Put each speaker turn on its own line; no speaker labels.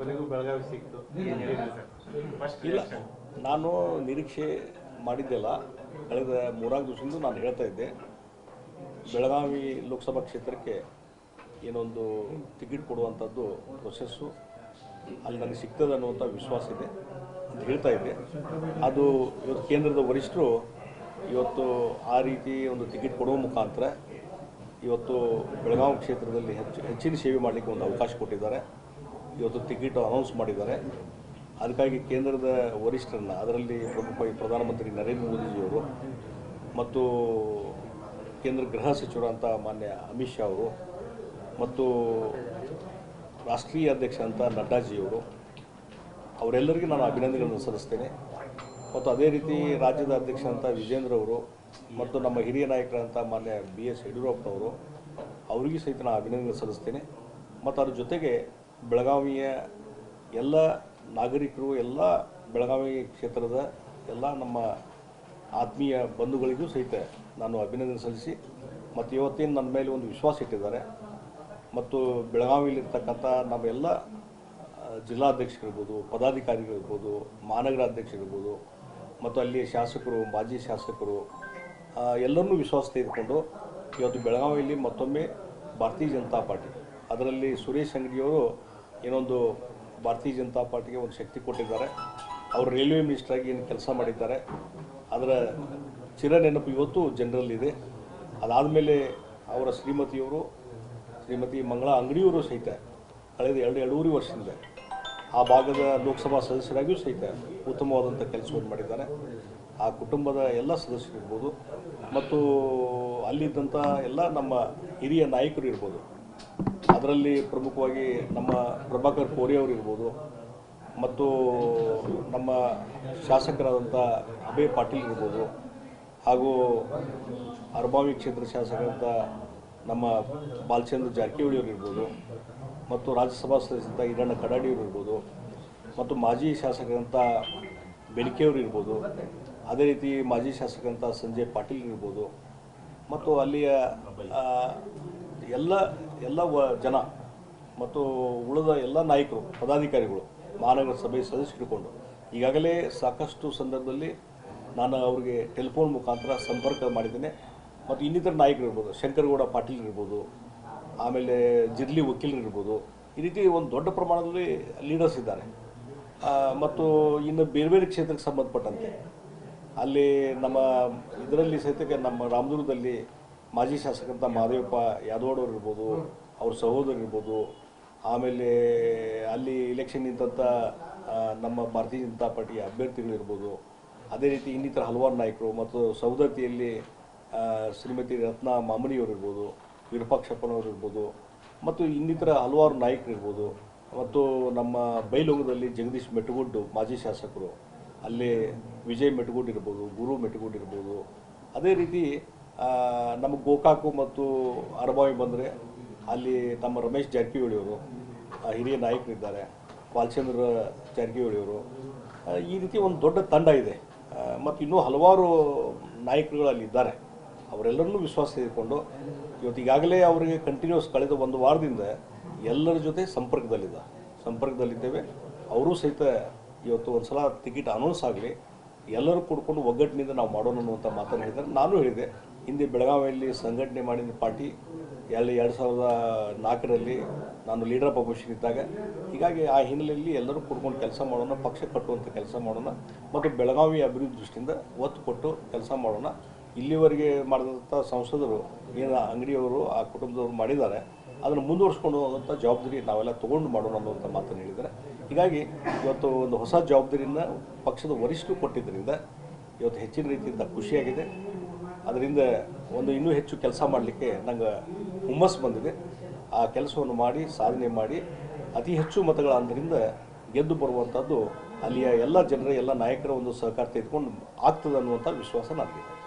ಕೊನೆಗೂ ಬೆಳಗಾವಿ ಸಿಕ್ತು. ಫಸ್ಟ್
ಇಲ್ಲ, ನಾನು ನಿರೀಕ್ಷೆ ಮಾಡಿದ್ದೆಲ್ಲ ಕಳೆದ ಮೂರಾರು ದಿವಸದಿಂದ ನಾನು ಹೇಳ್ತಾ ಇದ್ದೆ. ಬೆಳಗಾವಿ ಲೋಕಸಭಾ ಕ್ಷೇತ್ರಕ್ಕೆ ಏನೊಂದು ಟಿಕೆಟ್ ಕೊಡುವಂಥದ್ದು ಪ್ರೊಸೆಸ್ಸು ಅಲ್ಲಿ ನನಗೆ ಸಿಗ್ತದೆ ಅನ್ನುವಂಥ ವಿಶ್ವಾಸ ಇದೆ ಅಂತ ಹೇಳ್ತಾ ಇದ್ದೆ. ಅದು ಇವತ್ತು ಕೇಂದ್ರದ ವರಿಷ್ಠರು ಇವತ್ತು ಆ ರೀತಿ ಒಂದು ಟಿಕೆಟ್ ಕೊಡುವ ಮುಖಾಂತರ ಇವತ್ತು ಬೆಳಗಾವಿ ಕ್ಷೇತ್ರದಲ್ಲಿ ಹೆಚ್ಚು, ಹೆಚ್ಚಿನ ಸೇವೆ ಮಾಡಲಿಕ್ಕೆ ಒಂದು ಅವಕಾಶ ಕೊಟ್ಟಿದ್ದಾರೆ. ಇವತ್ತು ಟಿಕೆಟ್ ಅನೌನ್ಸ್ ಮಾಡಿದ್ದಾರೆ. ಅದಕ್ಕಾಗಿ ಕೇಂದ್ರದ ವರಿಷ್ಠರನ್ನ, ಅದರಲ್ಲಿ ಪ್ರಮುಖ ಪ್ರಧಾನಮಂತ್ರಿ ನರೇಂದ್ರ ಮೋದಿಜಿಯವರು ಮತ್ತು ಕೇಂದ್ರ ಗೃಹ ಸಚಿವರಂತ ಮಾನ್ಯ ಅಮಿತ್ ಶಾ ಅವರು ಮತ್ತು ರಾಷ್ಟ್ರೀಯ ಅಧ್ಯಕ್ಷ ಅಂತ ನಡ್ಡಾಜಿಯವರು, ಅವರೆಲ್ಲರಿಗೂ ನಾನು ಅಭಿನಂದನೆಗಳನ್ನು ಸಲ್ಲಿಸ್ತೇನೆ. ಮತ್ತು ಅದೇ ರೀತಿ ರಾಜ್ಯದ ಅಧ್ಯಕ್ಷ ಅಂತ ವಿಜೇಂದ್ರ ಅವರು ಮತ್ತು ನಮ್ಮ ಹಿರಿಯ ನಾಯಕರಂತ ಮಾನ್ಯ ಬಿ ಎಸ್ ಯಡಿಯೂರಪ್ಪನವರು, ಅವರಿಗೂ ಸಹಿತ ನಾನು ಅಭಿನಂದನೆ ಸಲ್ಲಿಸ್ತೇನೆ. ಮತ್ತು ಅದ್ರ ಜೊತೆಗೆ ಬೆಳಗಾವಿಯ ಎಲ್ಲ ನಾಗರಿಕರು, ಎಲ್ಲ ಬೆಳಗಾವಿ ಕ್ಷೇತ್ರದ ಎಲ್ಲ ನಮ್ಮ ಆತ್ಮೀಯ ಬಂಧುಗಳಿಗೂ ಸಹಿತ ನಾನು ಅಭಿನಂದನೆ ಸಲ್ಲಿಸಿ, ಮತ್ತು ಇವತ್ತಿನ ನನ್ನ ಮೇಲೆ ಒಂದು ವಿಶ್ವಾಸ ಇಟ್ಟಿದ್ದಾರೆ, ಮತ್ತು ಬೆಳಗಾವಿಯಲ್ಲಿರ್ತಕ್ಕಂಥ ನಮ್ಮೆಲ್ಲ ಜಿಲ್ಲಾಧ್ಯಕ್ಷರಿರ್ಬೋದು, ಪದಾಧಿಕಾರಿಗಳಿರ್ಬೋದು, ಮಹಾನಗರ ಅಧ್ಯಕ್ಷರಿರ್ಬೋದು, ಮತ್ತು ಅಲ್ಲಿ ಶಾಸಕರು, ಮಾಜಿ ಶಾಸಕರು ಎಲ್ಲರನ್ನೂ ವಿಶ್ವಾಸ ತೆಗೆದುಕೊಂಡು ಇವತ್ತು ಬೆಳಗಾವಿಯಲ್ಲಿ ಮತ್ತೊಮ್ಮೆ ಭಾರತೀಯ ಜನತಾ ಪಾರ್ಟಿ, ಅದರಲ್ಲಿ ಸುರೇಶ್ ಅಂಗಡಿಯವರು ಏನೊಂದು ಭಾರತೀಯ ಜನತಾ ಪಾರ್ಟಿಗೆ ಒಂದು ಶಕ್ತಿ ಕೊಟ್ಟಿದ್ದಾರೆ. ಅವರು ರೈಲ್ವೆ ಮಿನಿಸ್ಟ್ರಾಗಿ ಏನು ಕೆಲಸ ಮಾಡಿದ್ದಾರೆ. ಅದರ ಚಿರ ನೆನಪು ಇವತ್ತು ಜನರಲ್ಲಿದೆ ಅದಾದಮೇಲೆ ಅವರ ಶ್ರೀಮತಿಯವರು, ಶ್ರೀಮತಿ ಮಂಗಳಾ ಅಂಗಡಿಯವರು ಸಹಿತ ಕಳೆದ ಎರಡು, ಎರಡೂವರೆ ವರ್ಷದಿಂದ ಆ ಭಾಗದ ಲೋಕಸಭಾ ಸದಸ್ಯರಾಗಿಯೂ ಸಹಿತ ಉತ್ತಮವಾದಂಥ ಕೆಲಸವನ್ನು ಮಾಡಿದ್ದಾರೆ. ಆ ಕುಟುಂಬದ ಎಲ್ಲ ಸದಸ್ಯರಿರ್ಬೋದು ಮತ್ತು ಅಲ್ಲಿದ್ದಂಥ ಎಲ್ಲ ನಮ್ಮ ಹಿರಿಯ ನಾಯಕರು ಇರ್ಬೋದು. ಅದರಲ್ಲಿ ಪ್ರಮುಖವಾಗಿ ನಮ್ಮ ಪ್ರಭಾಕರ್ ಕೋರಿ ಅವರು ಇರ್ಬೋದು ಮತ್ತು ನಮ್ಮ ಶಾಸಕರಾದಂಥ ಅಭಯ್ ಪಾಟೀಲ್ ಇರ್ಬೋದು ಹಾಗೂ ಅರಬಾವಿ ಕ್ಷೇತ್ರ ಶಾಸಕರಂಥ ನಮ್ಮ ಬಾಲಚಂದ್ರ ಜಾರಕಿಹೊಳಿ ಅವರು ಇರ್ಬೋದು ಮತ್ತು ರಾಜ್ಯಸಭಾ ಸದಸ್ಯರಂಥ ಈರಣ್ಣ ಕಡಾಡಿಯವರು ಇರ್ಬೋದು ಮತ್ತು ಮಾಜಿ ಶಾಸಕರಂಥ ಬೆಲಿಕೆಯವರು ಇರ್ಬೋದು ಅದೇ ರೀತಿ ಮಾಜಿ ಶಾಸಕರಂಥ ಸಂಜಯ್ ಪಾಟೀಲ್ ಇರ್ಬೋದು. ಮತ್ತು ಅಲ್ಲಿಯ ಎಲ್ಲ ಎಲ್ಲ ಜನ ಮತ್ತು ಉಳಿದ ಎಲ್ಲ ನಾಯಕರು, ಪದಾಧಿಕಾರಿಗಳು, ಮಹಾನಗರ ಸಭೆ ಸದಸ್ಯರು ಹಿಡ್ಕೊಂಡು ಈಗಾಗಲೇ ಸಾಕಷ್ಟು ಸಂದರ್ಭದಲ್ಲಿ ನಾನು ಅವರಿಗೆ ಟೆಲಿಫೋನ್ ಮುಖಾಂತರ ಸಂಪರ್ಕ ಮಾಡಿದ್ದೇನೆ. ಮತ್ತು ಇನ್ನಿತರ ನಾಯಕರು ಇರ್ಬೋದು, ಶಂಕರಗೌಡ ಪಾಟೀಲ್ ಇರ್ಬೋದು, ಆಮೇಲೆ ಜಿರ್ಲಿ ವಕೀಲರು ಇರ್ಬೋದು, ಈ ರೀತಿ ಒಂದು ದೊಡ್ಡ ಪ್ರಮಾಣದಲ್ಲಿ ಲೀಡರ್ಸ್ ಇದ್ದಾರೆ. ಮತ್ತು ಇನ್ನು ಬೇರೆ ಬೇರೆ ಕ್ಷೇತ್ರಕ್ಕೆ ಸಂಬಂಧಪಟ್ಟಂತೆ. ಅಲ್ಲಿ ನಮ್ಮ, ಇದರಲ್ಲಿ ಸಹಿತ ನಮ್ಮ ರಾಮದುರ್ಗದಲ್ಲಿ ಮಾಜಿ ಶಾಸಕರಂತ ಮಾದೇವಪ್ಪ ಯಾದವಾಡವ್ರು ಇರ್ಬೋದು ಅವ್ರ ಸಹೋದರ ಇರ್ಬೋದು ಆಮೇಲೆ ಅಲ್ಲಿ ಇಲೆಕ್ಷನ್ ನಿಂತಂಥ ನಮ್ಮ ಭಾರತೀಯ ಜನತಾ ಪಾರ್ಟಿಯ ಅಭ್ಯರ್ಥಿಗಳಿರ್ಬೋದು ಅದೇ ರೀತಿ ಇನ್ನಿತರ ಹಲವಾರು ನಾಯಕರು ಮತ್ತು ಸೌದತ್ತಿಯಲ್ಲಿ ಶ್ರೀಮತಿ ರತ್ನ ಮಾಮನಿಯವರಿರ್ಬೋದು ವಿರೂಪಾಕ್ಷಪ್ಪನವರಿರ್ಬೋದು ವಿರೂಪಾಕ್ಷಪ್ಪನವರು ಇರ್ಬೋದು ಮತ್ತು ಇನ್ನಿತರ ಹಲವಾರು ನಾಯಕರು ಇರ್ಬೋದು ಮತ್ತು ನಮ್ಮ ಬೈಲೊಂಗದಲ್ಲಿ ಜಗದೀಶ್ ಮೆಟಗುಡ್ಡು ಮಾಜಿ ಶಾಸಕರು ಅಲ್ಲಿ ವಿಜಯ್ ಮೆಟಗುಡ್ ಇರ್ಬೋದು ಗುರು ಮೆಟಗುಡ್ ಇರ್ಬೋದು ಅದೇ ರೀತಿ ನಮ್ಮ ಗೋಕಾಕು ಮತ್ತು ಅರಬಾವಿ ಬಂದರೆ ಅಲ್ಲಿ ನಮ್ಮ ರಮೇಶ್ ಜಾರಕಿಹೊಳಿಯವರು ಹಿರಿಯ ನಾಯಕರಿದ್ದಾರೆ, ಬಾಲಚಂದ್ರ ಜಾರಕಿಹೊಳಿಯವರು ಈ ರೀತಿ ಒಂದು ದೊಡ್ಡ ತಂಡ ಇದೆ. ಮತ್ತು ಇನ್ನೂ ಹಲವಾರು ನಾಯಕರುಗಳು ಅಲ್ಲಿ ಇದ್ದಾರೆ. ಅವರೆಲ್ಲರನ್ನೂ ವಿಶ್ವಾಸ ತೆಗೆದುಕೊಂಡು ಇವತ್ತು ಈಗಾಗಲೇ ಅವರಿಗೆ ಕಂಟಿನ್ಯೂಸ್ ಕಳೆದ ಒಂದು ವಾರದಿಂದ ಎಲ್ಲರ ಜೊತೆ ಸಂಪರ್ಕದಲ್ಲಿದ್ದ ಸಂಪರ್ಕದಲ್ಲಿದ್ದೇವೆ. ಅವರೂ ಸಹಿತ ಇವತ್ತು ಒಂದು ಸಲ ಟಿಕೆಟ್ ಅನೌನ್ಸ್ ಆಗಲಿ. ಎಲ್ಲರೂ ಕೂಡ್ಕೊಂಡು ಒಗ್ಗಟ್ಟಿನಿಂದ ನಾವು ಮಾಡೋಣ ಅನ್ನುವಂಥ ಮಾತನ್ನು ಹೇಳಿದ್ದಾರೆ. ನಾನು ಹೇಳಿದೆ. ಹಿಂದೆ ಬೆಳಗಾವಿಯಲ್ಲಿ ಸಂಘಟನೆ ಮಾಡಿದ ಪಾರ್ಟಿ ಎಲ್ಲಿ ಎರಡು ಸಾವಿರದ ನಾಲ್ಕರಲ್ಲಿ ನಾನು ಲೀಡರ್ ಆಫ್ ಅಪೋಸಿಷನ್ ಇದ್ದಾಗ. ಹೀಗಾಗಿ ಆ ಹಿನ್ನೆಲೆಯಲ್ಲಿ ಎಲ್ಲರೂ ಕೂಡ್ಕೊಂಡು ಕೆಲಸ ಮಾಡೋಣ, ಪಕ್ಷ ಕಟ್ಟುವಂಥ ಕೆಲಸ ಮಾಡೋಣ ಮತ್ತು ಬೆಳಗಾವಿ ಅಭಿವೃದ್ಧಿ ದೃಷ್ಟಿಯಿಂದ ಒತ್ತು ಕೊಟ್ಟು ಕೆಲಸ ಮಾಡೋಣ. ಇಲ್ಲಿವರೆಗೆ ಮಾಡಿದಂಥ ಸಂಸದರು ಏನು ಅಂಗಡಿಯವರು, ಆ ಕುಟುಂಬದವರು ಮಾಡಿದ್ದಾರೆ. ಅದನ್ನು ಮುಂದುವರ್ಸ್ಕೊಂಡು ಹೋಗುವಂಥ ಜವಾಬ್ದಾರಿ ನಾವೆಲ್ಲ ತೊಗೊಂಡು ಮಾಡೋಣ ಅನ್ನುವಂಥ ಮಾತನ್ನು ಹೇಳಿದ್ದಾರೆ. ಹೀಗಾಗಿ ಇವತ್ತು ಒಂದು ಹೊಸ ಜವಾಬ್ದಾರಿಯನ್ನು ಪಕ್ಷದ ವರಿಷ್ಠರು ಕೊಟ್ಟಿದ್ದರಿಂದ ಇವತ್ತು ಹೆಚ್ಚಿನ ರೀತಿಯಿಂದ ಖುಷಿಯಾಗಿದೆ. ಅದರಿಂದ ಒಂದು ಇನ್ನೂ ಹೆಚ್ಚು ಕೆಲಸ ಮಾಡಲಿಕ್ಕೆ ನಂಗೆ ಹುಮ್ಮಸ್ಸು ಬಂದಿದೆ. ಆ ಕೆಲಸವನ್ನು ಮಾಡಿ, ಸಾಧನೆ ಮಾಡಿ, ಅತಿ ಹೆಚ್ಚು ಮತಗಳ ಗೆದ್ದು ಬರುವಂಥದ್ದು ಅಲ್ಲಿಯ ಎಲ್ಲ ಜನರ, ಎಲ್ಲ ನಾಯಕರ ಒಂದು ಸಹಕಾರ ತೆಗೆದುಕೊಂಡು ಆಗ್ತದೆ ಅನ್ನುವಂಥ ವಿಶ್ವಾಸ ನನಗಿದೆ.